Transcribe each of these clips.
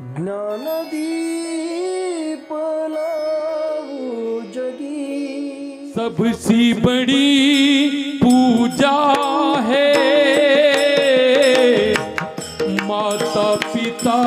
ज्ञानदीप लावू जगी। सबसी बड़ी पूजा है। माता पिता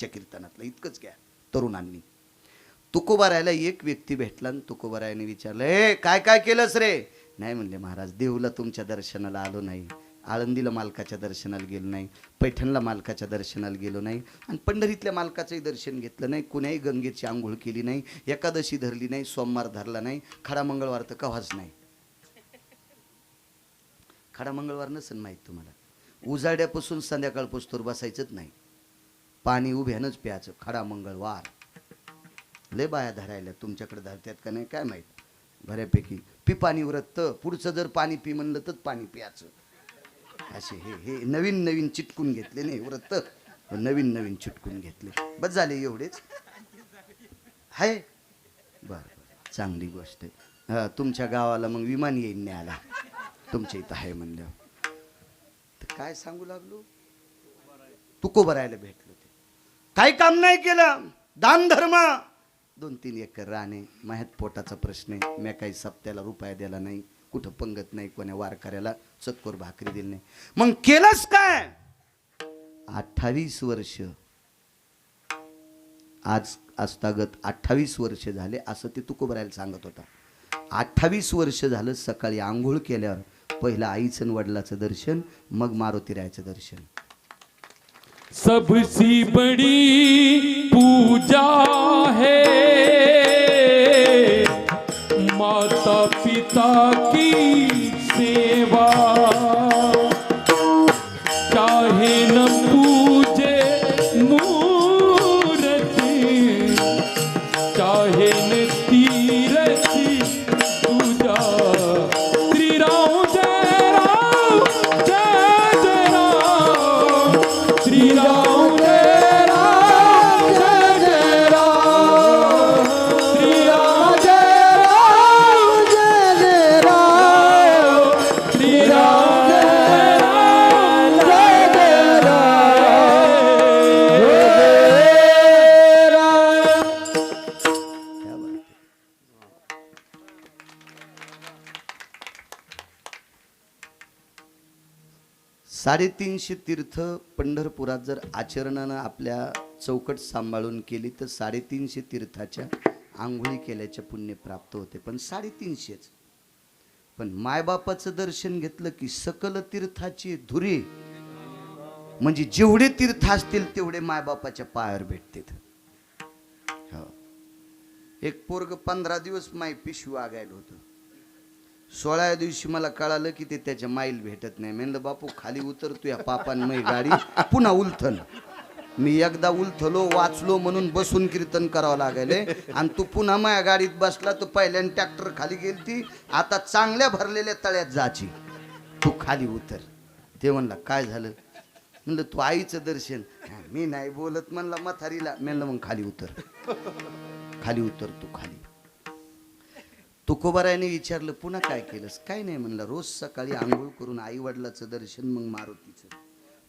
आजच्या कीर्तनातलं. इतकंच घ्या तरुणांनी. तुकोबारायला एक व्यक्ती भेटला आणि तुकोबारायाने विचारलं हे काय काय केलंस रे? नाही म्हणले महाराज देऊला तुमच्या दर्शनाला आलो नाही. आळंदीला मालकाच्या दर्शनाला गेलो नाही. पैठणला मालकाच्या दर्शनाला गेलो नाही. आणि पंढरीतल्या मालकाचंही दर्शन घेतलं नाही. कुण्याही गंगेची आंघोळ केली नाही. एकादशी धरली नाही. सोमवार धरला नाही. खडा मंगळवार तर कव्हाच नाही. खडा मंगळवार नसेल माहीत तुम्हाला. उजाड्यापासून संध्याकाळपासून बसायचंच नाही. पाणी उभ्यानंच प्यायचं. खडा मंगळवार. लय बाया धरायला तुमच्याकडे धरत्यात का नाही काय माहीत? बऱ्यापैकी. पी पाणी व्रत पुढचं जर पाणी पी म्हणलं तर पाणी प्यायचं. असे हे हे नवीन नवीन चिटकून घेतले नाही व्रत नवीन नवीन चिटकून घेतले. बस झाले एवढेच. आहे बरं बरं. चांगली गोष्ट आहे. हा, तुमच्या गावाला मग विमान येईन न्यायला. तुमच्या इथं आहे म्हणल्यावर. तर काय सांगू लागलो? तुको भरायला भेटलो. काही काम नाही केलं. दानधर्म दोन तीन एकर राणे माह्यात पोटाचा प्रश्न आहे. मी काही सप्त्याला रुपया दिला नाही. कुठं पंगत नाही कोण्या वारकऱ्याला चक्कोर भाकरी दिली नाही. मग केलंच काय? अठ्ठावीस वर्ष. आज आजतागत अठ्ठावीस वर्ष झाले असं ते तुकोबरायला सांगत होता. अठ्ठावीस वर्ष झालं सकाळी आंघोळ केल्यावर पहिलं आईचं वडिलाचं दर्शन मग मारुतीरायचं दर्शन. सबसे बड़ी पूजा है। माता पिता की साडेतीनशे तीर्थ पंढरपुरात जर आचरणानं आपल्या चौकट सांभाळून केली तर साडेतीनशे तीर्थाच्या आंघोळी केल्याचे पुण्य प्राप्त होते. पण साडेतीनशेच. पण मायबापाचं दर्शन घेतलं की सकल तीर्थाची धुरी. म्हणजे जेवढे तीर्थ असतील तेवढे मायबापाच्या पायावर भेटतात. हो. एक पोरग पंधरा दिवस माय पिशवी आगायला होतं. सोळाव्या दिवशी मला कळालं की ते त्याच्या माईल भेटत नाही. म्हणलं बापू खाली उतरतो या पापांमय गाडी पुन्हा उलथन. मी एकदा उलथलो वाचलो म्हणून बसून कीर्तन करावं लागले. आणि तू पुन्हा माझ्या गाडीत बसला तर पहिल्याने ट्रॅक्टर खाली गेलती आता चांगल्या भरलेल्या तळ्यात जाची. तू खाली उतर. ते म्हणला काय झालं? म्हणलं तू आईचं दर्शन. मी नाही बोलत म्हणला मथारीला म्हणलं मग खाली उतर. खाली उतर तू खाली. तुकोबारायने विचारलं पुन्हा काय केलंस? काय नाही म्हणलं रोज सकाळी आंघोळ करून आई वडिलाचं दर्शन मग मारुतीचं.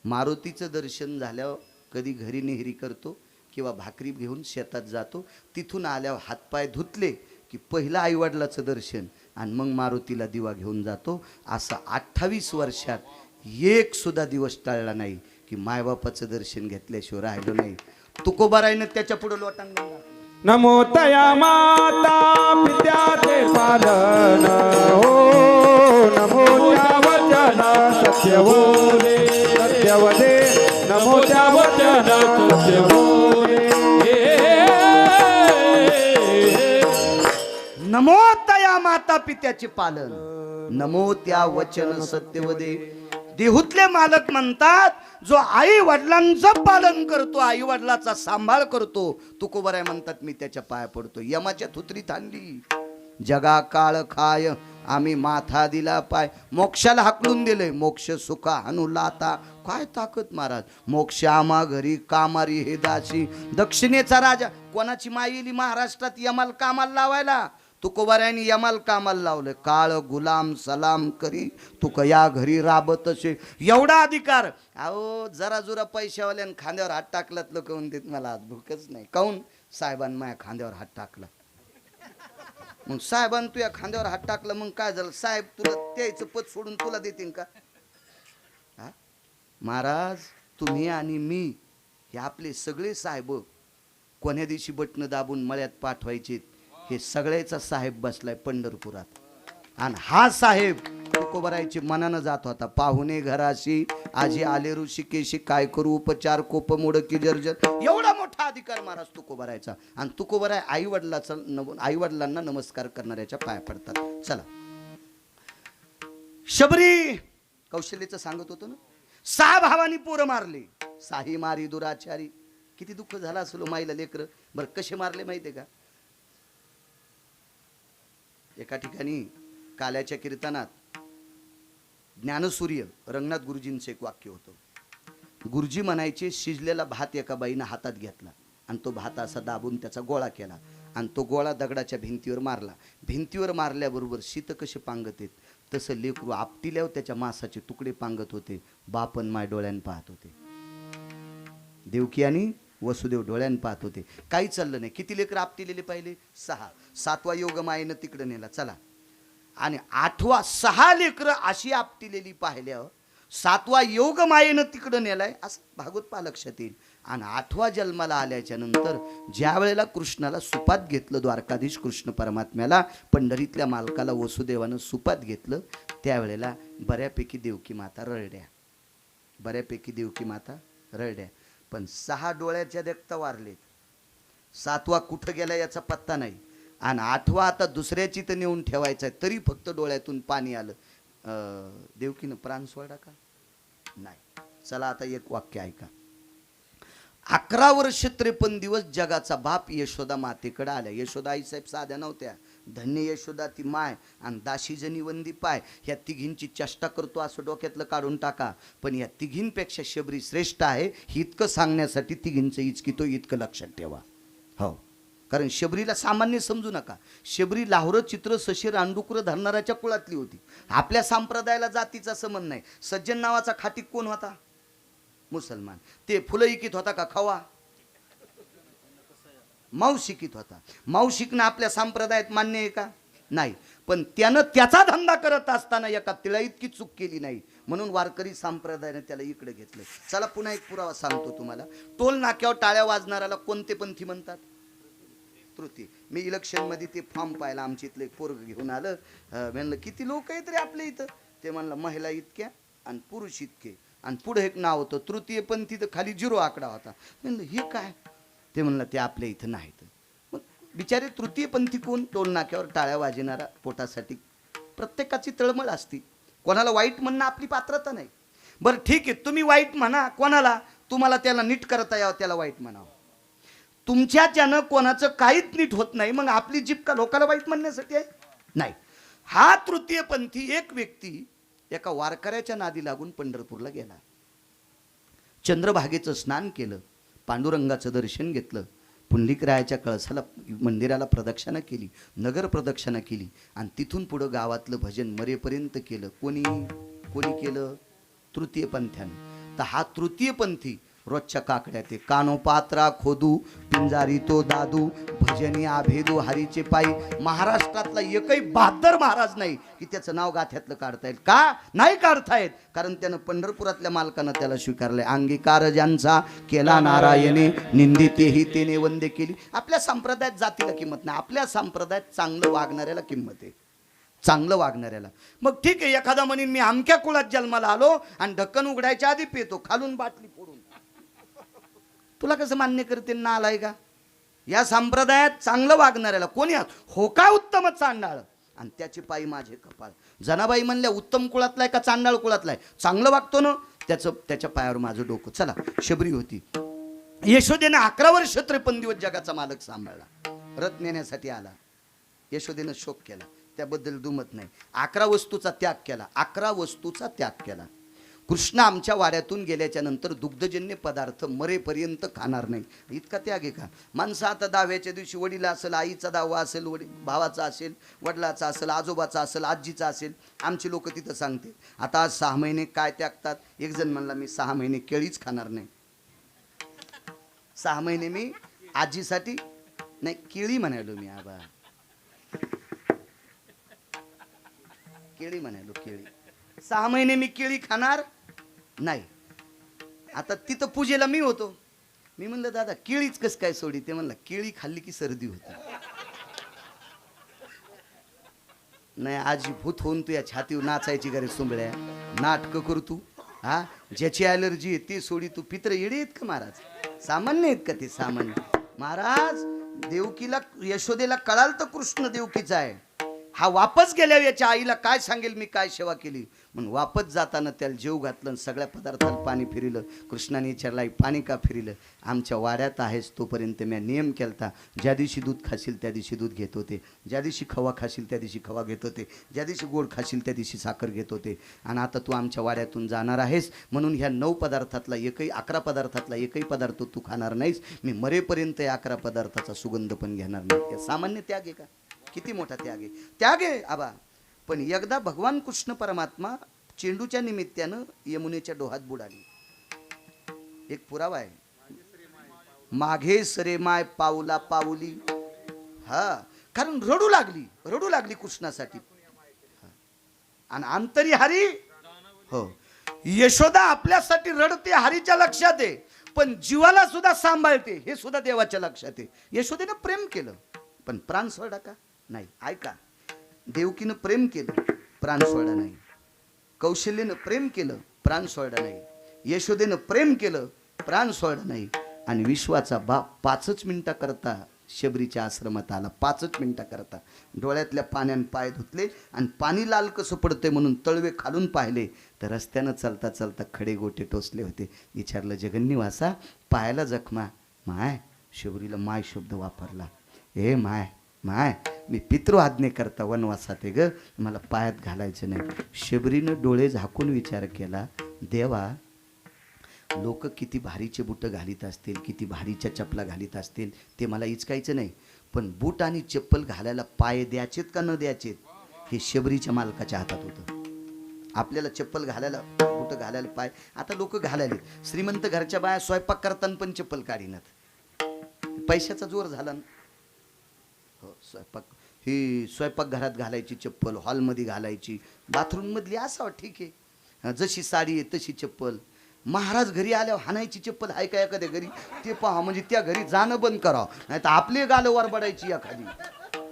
मारुतीचं दर्शन झाल्यावर कधी घरी नेहरी करतो किंवा भाकरी घेऊन शेतात जातो तिथून आल्यावर हातपाय धुतले की पहिलं आईवडिलाचं दर्शन आणि मग मारुतीला दिवा घेऊन जातो. असं अठ्ठावीस वर्षात एक सुद्धा दिवस टाळला नाही की मायबापाचं दर्शन घेतल्याशिवाय राहिलो नाही. तुकोबारायनं त्याच्या पुढं लोटांगण नमो तया माता पित्या ते पालन. हो नमो त्या वचन सत्य बोले. सत्य वदे नमो त्या वचन सत्य हो नमो तया माता पित्याचे पालन. नमो त्या वचन सत्यवदे देहूतले मालक म्हणतात जो आई वडिलांचं पालन करतो आई वडिलाचा सांभाळ करतो तुकोबराय म्हणतात मी त्याच्या पाया पडतो. यमाच्या थुत्रीत आणली. जगा काळ खाय आम्ही माथा दिला पाय. मोक्षाला हाकलून दिले. मोक्ष सुखा हनु लाता. काय ताकद महाराज? मोक्ष आम्हा घरी कामारी हे दाशी दक्षिणेचा राजा कोणाची माईली महाराष्ट्रात यमाल कामाला लावायला? तुकोबाऱ्याने यमाल कामाला लावलं. काळ गुलाम सलाम करी तुक या घरी राबत असे. एवढा अधिकार. अहो जरा जुरा पैशावाल्यानं खांद्यावर हात टाकलात लोक देत मला आज भूकच नाही. काऊन? साहेबांनी माझ्या खांद्यावर हात टाकला. मग साहेबांनी तुझ्या खांद्यावर हात टाकला मग काय झालं? साहेब तुला त्याचं पद सोडून तुला देतील का? हा? महाराज तुम्ही आणि मी हे आपले सगळे साहेब कोण्या दिवशी बटणं दाबून मळ्यात पाठवायचे हे सगळ्याचा साहेब बसलाय पंढरपुरात. आणि हा साहेब तुकोबरायची मनानं जात होता. पाहुणे घराशी आजी आले ऋषिकेशी काय करू उपचार कोप मोड की जर्जर? एवढा मोठा अधिकार महाराज तुकोबरायचा. आणि तुकोबराय आई वडिलाचा आई वडिलांना नमस्कार करणाऱ्याच्या पाया पडतात. चला. शबरी कौशल्याचं सांगत होतो ना? सहा भावानी पोरं मारली. साही मारी दुराचारी. किती दुःख झालं असलो माईला लेकर. बरं कसे मारले माहितीये का? एका ठिकाणी काल्याच्या कीर्तनात ज्ञानसूर्य रंगनाथ गुरुजींचं एक वाक्य होतं. गुरुजी म्हणायचे शिजलेला भात एका बाईनं हातात घेतला आणि तो भात असा दाबून त्याचा गोळा केला आणि तो गोळा दगडाच्या भिंतीवर मारला. भिंतीवर मारल्याबरोबर शीत कसे पांगत आहेत तसं लेकरू आपटिल्यावर त्याच्या मासाचे तुकडे पांगत होते. बापन माय डोळ्यान पाहत होते. देवकी आणि वसुदेव डोळ्यान पाहत होते. काही चाललं नाही. किती लेकर आपटिलेले पाहिले? सहा. सातवा योग मायेनं तिकडं नेला. चला. आणि आठवा सहा लेकरं अशी आपटिलेली पाहिल्या. सातवा योग मायेनं तिकडं नेलाय. असं भागवत पा लक्षात येईल. आणि आठवा जन्माला आल्याच्यानंतर ज्या वेळेला कृष्णाला सुपात घेतलं द्वारकाधीश कृष्ण परमात्म्याला पंढरीतल्या मालकाला वसुदेवानं सुपात घेतलं त्यावेळेला बऱ्यापैकी देवकी माता रळड्या बऱ्यापैकी देवकी माता रळड्या पण सहा डोळ्याच्या देखता वारलेत. सातवा कुठं गेला याचा पत्ता नाही. आणि आठवा आता दुसऱ्याची तर नेऊन ठेवायचा आहे तरी फक्त डोळ्यातून पाणी आलं. देवकीनं प्राण सोडा का? नाही. चला आता एक वाक्य ऐका. अकरा वर्ष त्रेपन्न दिवस जगाचा बाप यशोदा मातेकडे आल्या. यशोदा आईसाहेब साध्या नव्हत्या. धन्य यशोदा ती माय आणि दाशी जनी वंदी पाय. ह्या तिघींची चेष्टा करतो असं डोक्यातलं काढून टाका. पण या तिघींपेक्षा शबरी श्रेष्ठ आहे इतकं सांगण्यासाठी तिघींचं इचकितो इतकं लक्षात ठेवा. हो. कारण शबरीला सामान्य समजू नका. शबरी लाहोर चित्र सशी रांडुकुर धरणाऱ्याच्या कुळातली होती. आपल्या संप्रदायाला जातीचा संबंध नाही सज्जन नावाचा खाटीक कोण होता? मुसलमान. ते फुलं इकीत होता का? खवा. मावशिकीत होता. माऊ शिकणं आपल्या संप्रदायात मान्य आहे का? नाही. पण त्यानं त्याचा धंदा करत असताना एका तिला इतकी चूक केली नाही. म्हणून वारकरी संप्रदायाने त्याला इकडे घेतलं. चला पुन्हा एक पुरावा सांगतो तुम्हाला. टोल नाक्यावर टाळ्या वाजणाऱ्याला कोणते पंथी म्हणतात? तृती मी इलेक्शनमध्ये ते फॉर्म पाहिला. आमच्या इथलं एक पोरग घेऊन आलं. म्हणलं किती लोक आहेत रे आपल्या इथं? ते म्हणलं महिला इतक्या आणि पुरुष इतके. आणि पुढे एक नाव होतं. तृतीय पंथी तर खाली झिरो आकडा होता. म्हणलं हे काय? ते म्हणलं ते आपल्या इथं नाहीत. मग बिचारे तृतीयपंथी कोण? टोलनाक्यावर टाळ्या वाजणारा पोटासाठी. प्रत्येकाची तळमळ असती. कोणाला वाईट म्हणणं आपली पात्रता नाही. बरं ठीक आहे तुम्ही वाईट म्हणा. कोणाला? तुम्हाला त्याला नीट करता यावं त्याला वाईट म्हणावं. तुमच्याच्यानं कोणाचं काहीच नीट होत नाही. मग आपली जीप का लोकांना वाईट म्हणण्यासाठी आहे? नाही. हा तृतीयपंथी एक व्यक्ती एका वारकऱ्याच्या नादी लागून पंढरपूरला गेला. चंद्रभागेचं स्नान केलं. पांडुरंगाचं दर्शन घेतलं. पुंडलिकरायाच्या कळसाला मंदिराला प्रदक्षिणा केली नगर प्रदक्षिणा केली आणि तिथून पुढं गावातलं भजन मरेपर्यंत केलं. कोणी? कोणी केलं? तृतीयपंथ्यानं तर हा तृतीयपंथी रोजच्या काकड्या ते. कानो पात्रा खोदू पिंजारी तो दादू भजनी आभेदू हरीचे पायी. महाराष्ट्रातला एकही बहादर महाराज नाही की त्याचं नाव गाथ्यातलं काढता येईल. का? नाही काढता येत. कारण त्यानं पंढरपुरातल्या मालकानं त्याला स्वीकारलंय. अंगीकार ज्यांचा केला नारायणे निंदितेही तेने वंदे केली. आपल्या संप्रदायात जातीला किंमत नाही. आपल्या संप्रदायात चांगलं वागणाऱ्याला किंमत आहे. चांगलं वागणाऱ्याला. मग ठीक आहे एखादा म्हणीन मी अमक्या कुळात जन्माला आलो आणि ढक्कन उघडायच्या आधी पेतो. खालून बाटली फोडून. तुला कसं मान्य करते ना आलाय का? या संप्रदायात चांगलं वागणाऱ्याला कोणी आहात? हो का उत्तम चांडाळ? आणि त्याची पायी माझे कपाळ. जनाबाई म्हणल्या उत्तम कुळातला आहे का चांडाळ कुळातला आहे चांगलं वागतो ना. त्याचं त्याच्या पायावर माझं डोकं. चला शबरी होती. यशोदेनं अकरा वर्ष त्रेपन्न दिवस जगाचा मालक सांभाळला. रथ नेण्यासाठी आला. यशोदेनं शोक केला. त्याबद्दल दुमत नाही. अकरा वस्तूचा त्याग केला. अकरा वस्तूचा त्याग केला. कृष्ण आमच्या वाड्यातून गेल्याच्यानंतर दुग्धजन्य पदार्थ मरेपर्यंत खाणार नाही. इतका त्याग आहे का? माणसं आता दहाव्याच्या दिवशी वडील असेल आईचा दावा असेल वडील भावाचा असेल वडिलाचा असेल आजोबाचा असेल आजीचा असेल आमचे लोक तिथं सांगते आता आज सहा महिने काय त्यागतात? एक जण म्हणला मी सहा महिने केळीच खाणार नाही. सहा महिने मी आजीसाठी? नाही केळी म्हणालो मी आबा. केळी म्हणालो केळी. सहा महिने मी केळी खाणार नाही. आता तिथं पूजेला मी होतो. मी म्हणलं दादा केळीच कस काय सोडी? ते म्हणलं केळी खाल्ली की सर्दी होते. नाही आजी भूत होऊन तू या छातीवर नाचायची गरज सुंबळ्या. नाटकं करू तू. हा? ज्याची ॲलर्जी आहे ती सोडी तू. पित्र येडे आहेत का महाराज? सामान्य आहेत का ते? सामान्य. महाराज देवकीला यशोदेला कळाल तर कृष्ण देवकीचा आहे. हा वापस गेल्यावर याच्या आईला काय सांगेल मी काय सेवा केली? म्हणून वापस जाताना त्याला जेव घातलं सगळ्या पदार्थाला पाणी फिरिलं कृष्णाने विचारला पाणी का फिरिलं? आमच्या वाड्यात आहेस तोपर्यंत मी नियम केलता ज्या दिवशी दूध खाशील त्या दिवशी दूध घेत होते. ज्या दिवशी खवा खाशील त्या दिवशी खवा घेत होते. ज्या दिवशी गोड खाशील त्या दिवशी साखर घेत होते. आणि आता तू आमच्या वाड्यातून जाणार आहेस म्हणून ह्या नऊ पदार्थातला एकही अकरा पदार्थातला एकही पदार्थ तू खाणार नाहीस. मी मरेपर्यंत या अकरा पदार्थाचा सुगंध पण घेणार नाही. सामान्य त्याग आहे का? किती मोठा त्याग आहे. त्याग आहे आबा. पण एकदा भगवान कृष्ण परमात्मा चेंडूच्या निमित्तानं यमुनेच्या डोहात बुडाली. एक पुरावा आहे. माघे सरे माय पावला पावली हा. कारण रडू लागली रडू लागली कृष्णासाठी. आणि आंतरी हरी हो. यशोदा आपल्यासाठी रडते हरीच्या लक्षात आहे. पण जीवाला सुद्धा सांभाळते हे सुद्धा देवाच्या लक्षात आहे. यशोदेनं प्रेम केलं पण प्राण सोडा का? नाही. ऐका. देवकीनं प्रेम केलं प्राण सोडा नाही. कौशल्यनं प्रेम केलं प्राण सोडा नाही. यशोदेनं प्रेम केलं प्राण सोडा नाही. आणि विश्वाचा बाप पाचच मिनिटाकरता शबरीच्या आश्रमात आला पाचच मिनिटाकरता डोळ्यातल्या पाण्यानं पाय धुतले आणि पाणी लाल कसं पडतंय म्हणून तळवे खालून पाहिले तर रस्त्यानं चालता चालता खडे गोटे टोचले होते. विचारलं जगन्निवासा पायाला जखमा. माय शबरीला माय शब्द वापरला. ए माय माय मी पितृ आज्ञे करता वनवासात आहे ग. मला पायात घालायचं नाही. शबरीनं डोळे झाकून विचार केला देवा लोक किती भारीचे बुटं घालीत असतील किती भारीच्या चपला घालीत असतील ते मला इचकायचं नाही. पण बूट आणि चप्पल घालायला पाय द्यायचेत का न द्यायचेत हे शबरीच्या मालकाच्या हातात होतं. आपल्याला चप्पल घालायला बुटं घालायला पाय आता लोक घालायले श्रीमंत घरच्या बाया स्वयंपाक करताना पण चप्पल काढीनात. पैशाचा जोर झाला ना. हो स्वयंपाक ही स्वयंपाकघरात घालायची चप्पल हॉलमध्ये घालायची बाथरूममधली असावं ठीक आहे. जशी साडी आहे तशी चप्पल. महाराज घरी आल्यावर हाणायची चप्पल आहे का एखाद्या घरी? ते पहा म्हणजे त्या घरी जाणं बंद करावं. नाही तर आपले गालं वरबडायची एखादी.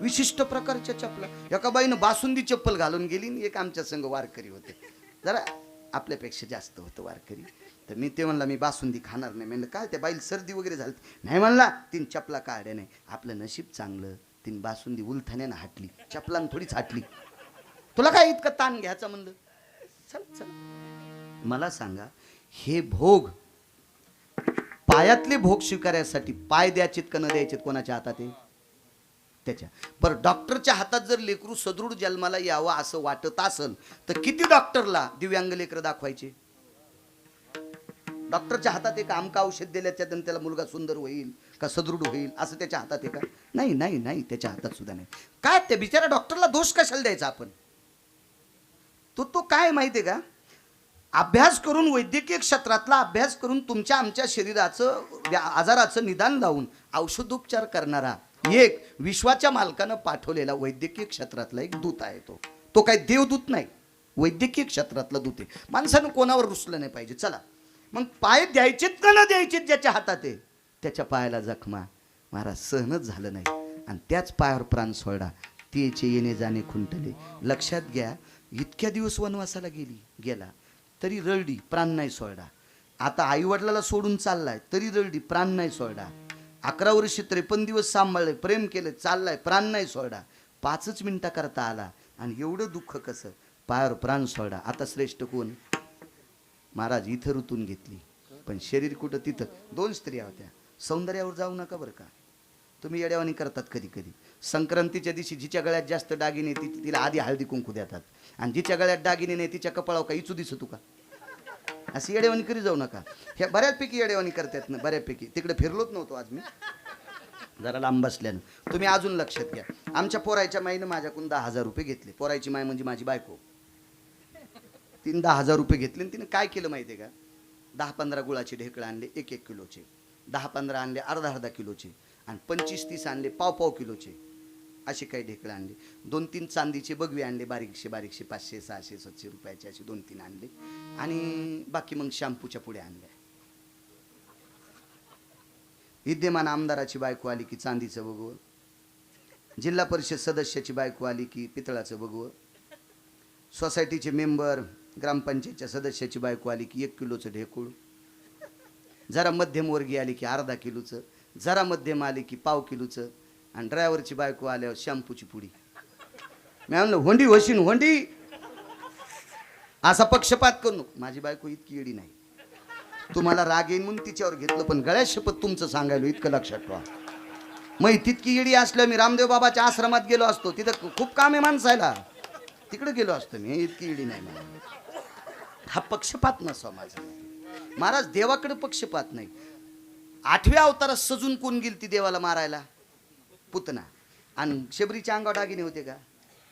विशिष्ट प्रकारच्या चपला एका बाईनं बासुंदी चप्पल घालून गेली आणि एक आमच्या संघ वारकरी होते. जरा आपल्यापेक्षा जास्त होतं वारकरी. तर मी ते म्हणला मी बासुंदी खाणार नाही. म्हणलं काय त्या बाईला सर्दी वगैरे झाली? नाही म्हणला तीन चपला काढ्या नाही. आपलं नशीब चांगलं. तिने बासुंदी उलथाण्यानं हाटली चपलान थोडीच हाटली. तुला काय इतकं ताण घ्यायचं म्हणलं? चल चल. मला सांगा हे भोग पायातले भोग स्वीकारायसाठी पाय द्यायचेत का न द्यायचेत कोणाच्या हातात आहे त्याच्या. बरं डॉक्टरच्या हातात जर लेकरू सदृढ जन्माला यावं असं वाटत असेल तर किती डॉक्टरला दिव्यांग लेकरं दाखवायचे? डॉक्टरच्या हातात एक आमका औषध दिल्याच्या त्याला मुलगा सुंदर होईल. का सदृढ होईल? असं त्याच्या हातात आहे का? नाही नाही नाही त्याच्या हातात सुद्धा नाही. काय त्या बिचारा डॉक्टरला दोष कशाला द्यायचा आपण? तो तो काय माहिती आहे का? अभ्यास करून वैद्यकीय क्षेत्रातला अभ्यास करून तुमच्या आमच्या शरीराचं आजाराचं निदान लावून औषधोपचार करणारा एक विश्वाच्या मालकानं पाठवलेला वैद्यकीय क्षेत्रातला एक दूत आहे तो. तो काही देवदूत नाही. वैद्यकीय क्षेत्रातला दूत आहे. माणसानं कोणावर रुसलं नाही पाहिजे. चला. मग पाय द्यायचेत का न द्यायचेत ज्याच्या हातात आहे? त्याच्या पायाला जखमा. महाराज सहनच झालं नाही. आणि त्याच पायावर प्राण सोडा. तिचे येणे जाणे खुंटले. लक्षात घ्या इतक्या दिवस वनवासाला गेली गेला तरी रळडी प्राण नाही सोडा. आता आईवडिलाला सोडून चाललाय तरी रळडी प्राण नाही सोडा. अकरा वर्ष त्रेपन्न दिवस सांभाळले प्रेम केलं चाललाय प्राण नाही सोडा. पाचच मिनिटा करता आला. आणि एवढं दुःख कसं? पायावर प्राण सोडा. आता श्रेष्ठ कोण? महाराज इथं ऋतून घेतली. पण शरीर कुठं? तिथं. दोन स्त्रिया होत्या. सौंदर्यावर जाऊ नका बरं का. तुम्ही येड्यावानी करतात कधी कधी संक्रांतीच्या दिवशी जिच्या गळ्यात जास्त दागिने ती तिला आधी हळदी कुंकू देतात. आणि जिच्या गळ्यात दागिने नाही तिच्या कपाळावर का इचू दिसतो का? अशी येडेवानी करी जाऊ नका. ह्या बऱ्याचपैकी येडेवाणी करतात ना बऱ्यापैकी. तिकडे फिरलोच नव्हतो आज मी. जरा लांब बसल्यानं. तुम्ही अजून लक्षात घ्या. आमच्या पोरायच्या माईनं माझ्याकडून दहा हजार रुपये घेतले. पोरायची माय म्हणजे माझी बायको. तिने दहा हजार रुपये घेतले आणि तिने काय केलं माहिती आहे का? दहा पंधरा गुळाचे ढेकळं आणले एक एक किलोचे. दहा पंधरा आणले अर्धा अर्धा किलोचे. आणि पंचवीस तीस आणले पाव पाव किलोचे. असे काही ढेकळे आणले. दोन तीन चांदीचे बगवे आणले बारीकशे बारीकशे पाचशे सहाशे सातशे रुपयाचे असे दोन तीन आणले. आणि बाकी मग शॅम्पूच्या पुढे आणल्या. विद्यमान आमदाराची बायको आली की चांदीचं बघू जिल्हा परिषद सदस्याची बायको आली की पितळाचं बघवं. सोसायटीचे मेंबर ग्रामपंचायतच्या सदस्याची बायको आली की एक किलोचं ढेकूळ. जरा मध्यमवर्गीय आली की अर्धा किलोचं जरा मध्यम आली की पाव किलोचं आणि ड्रायव्हरची बायको आल्यावर शॅम्पूची पुडी. मी म्हणलं होंडी होशीन होंडी. असा पक्षपात करू नको. माझी बायको इतकी येडी नाही. तुम्हाला राग येईन म्हणून तिच्यावर घेतलं पण गळ्यात शपथ तुमचं सांगायला इतकं लक्षात ठेवा. मग तितकी येडी असल्या मी रामदेव बाबाच्या आश्रमात गेलो असतो तिथं खूप काम आहे माणसायला. तिकडे गेलो असतो मी इतकी येडी नाही मला हा पक्षपात नसावा माझा. महाराज देवाकडे पक्षपात नाही. आठव्या अवतारात सजून कोण गेली ती देवाला मारायला? पुतना. आणि शबरीच्या अंगावर दागिने होते का?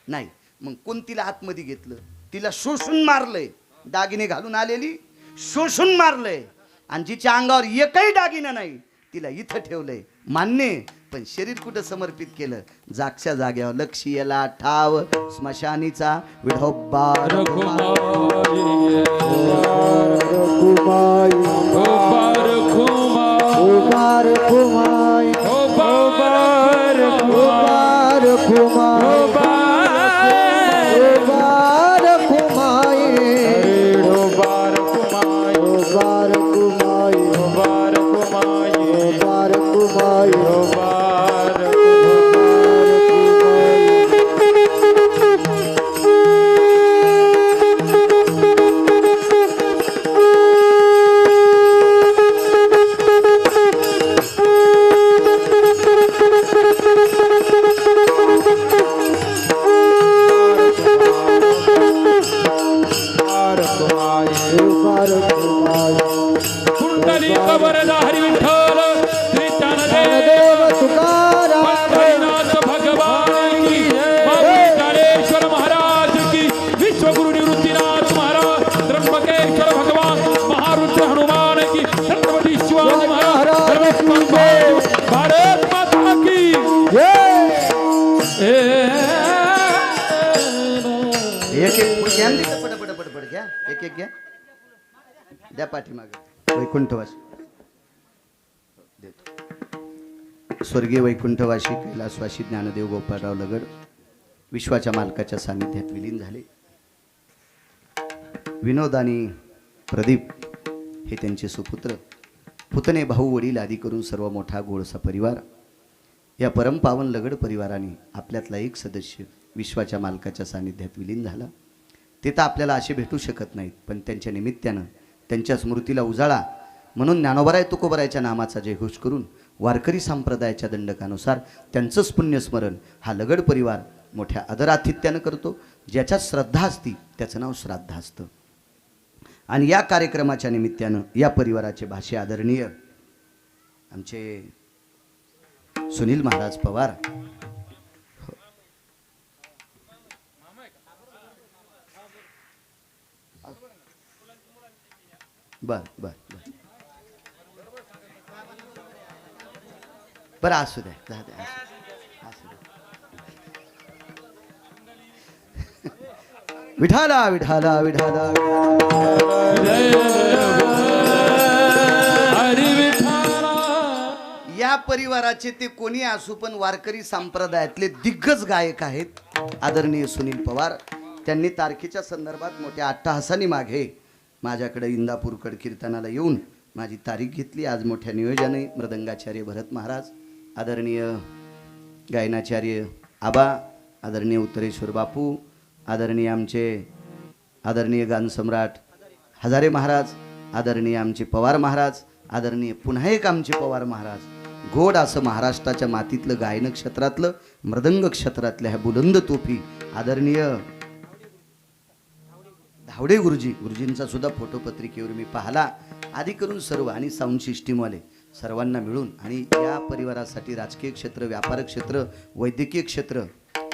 नाही. मग कोण तिला आतमध्ये घेतलं? तिला शोषून मारलंय. दागिने घालून आलेली शोषून मारलंय. आणि जिच्या अंगावर एकही दागिना नाही तिला इथं ठेवलंय. मान्य पण शरीर कुठं समर्पित केलं? जागच्या जाग्यावर लक्ष याला ठाव स्मशानीचा विढोबा. कुमार. कुमार. एक घ्या. द्या पाठीमागे. वैकुंठवासी. देतो. स्वर्गीय वैकुंठवासी कैलासवासी ज्ञानदेव गोपाळराव लगड विश्वाच्या मालकाच्या सानिध्यात विलीन झाले. विनोद आणि प्रदीप हे त्यांचे सुपुत्र. पुतणे भाऊ वडील आदी करून सर्व मोठा गोळसा परिवार. या परमपावन लगड परिवाराने आपल्यातला एक सदस्य विश्वाच्या मालकाच्या सानिध्यात विलीन झाला. ते तर आपल्याला असे भेटू शकत नाहीत पण त्यांच्या निमित्तानं त्यांच्या स्मृतीला उजाळा. म्हणून ज्ञानोबराय तुकोबरायच्या नामाचा जयघोष करून वारकरी संप्रदायाच्या दंडकानुसार त्यांचंच पुण्यस्मरण हा लगड परिवार मोठ्या आदरातिथ्यानं करतो ज्याच्यात श्रद्धा असती त्याचं नाव श्राद्ध असतं. आणि या कार्यक्रमाच्या निमित्तानं या परिवाराचे भाषे आदरणीय आमचे सुनील महाराज पवार बर बर बर. बरं असू द्या. जा द्या. असू- द्या. विठाला विठाला विठाला. या परिवाराचे ते कोणी असू पण वारकरी संप्रदायातले दिग्गज गायक आहेत आदरणीय सुनील पवार. त्यांनी तारखेच्या संदर्भात मोठ्या अट्टहासानी मागे माझ्याकडे इंदापूरकड कीर्तनाला येऊन माझी तारीख घेतली. आज मोठ्या नियोजनाने मृदंगाचार्य भरत महाराज आदरणीय गायनाचार्य आबा आदरणीय उत्तरेश्वर बापू आदरणीय आमचे आदरणीय गानसम्राट हजारे महाराज आदरणीय आमचे पवार महाराज आदरणीय पुन्हा एक आमचे पवार महाराज. गोड असं महाराष्ट्राच्या मातीतलं गायन क्षेत्रातलं मृदंग क्षेत्रातल्या ह्या बुलंद तोफी आदरणीय धावडे गुरुजी. गुरुजींचा सुद्धा फोटो पत्रिकेवर मी पाहिला. आधी करून सर्व आणि साऊंड सिस्टीमवाले सर्वांना मिळून आणि या परिवारासाठी राजकीय क्षेत्र व्यापार क्षेत्र वैद्यकीय क्षेत्र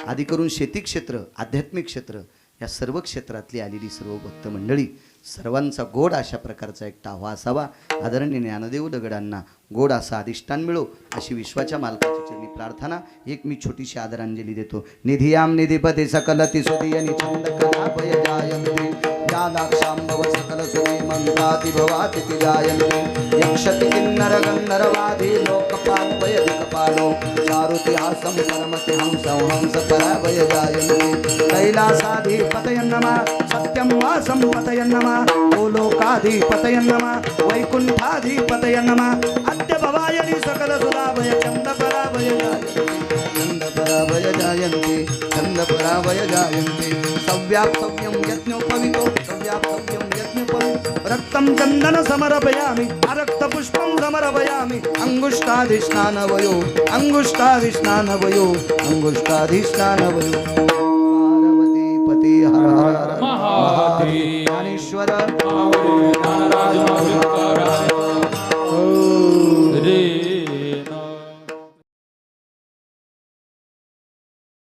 आधी करून शेती क्षेत्र आध्यात्मिक क्षेत्र या सर्व क्षेत्रातली आलेली सर्व भक्त मंडळी सर्वांचा गोड अशा प्रकारचा एक टावा असावा. आदरणीय ज्ञानदेव दगडांना गोड असा अधिष्ठान मिळो अशी विश्वाच्या मालकाची चरणी प्रार्थना. एक मी छोटीशी आदरांजली देतो. निधियाम निधिपते सकल तिसुदीय निछंद कलापय जायन्ते या लाक्षांभव सकल सुरी मंत्राति भवाति ति जायन्ते यक्षति किन्नर गन्धर्वादि लोकपाल वय दिक्पालो चारुति हासं परमति हंस हंस परावय जायन्ते कैलासाधिपतय नमः सत्यं वासं पतय नमः ओ लोकाधिपतय नमः वैकुण्ठाधिपतय नमः अद्य भवायनि सकल सुराभय चन्द पराभय जायन्ते चन्द पराभय जायन्ते चन्द पराभय जायन्ते सव्याप्तव्यं यज्ञोपवितो सव्याप्तव्यं यज्ञोपवितो। रक्तं चन्दन समर्पयामि अरक्तपुष्पं समर्पयामि। अङ्गुष्ठाधिष्ठानवयो अङ्गुष्ठाधिष्ठानवयो अङ्गुष्ठाधिष्ठानवयो। पार्वती पती हर हर। हर महादेव। ज्ञानेश्वर। ज्ञानराज महाविद्याराज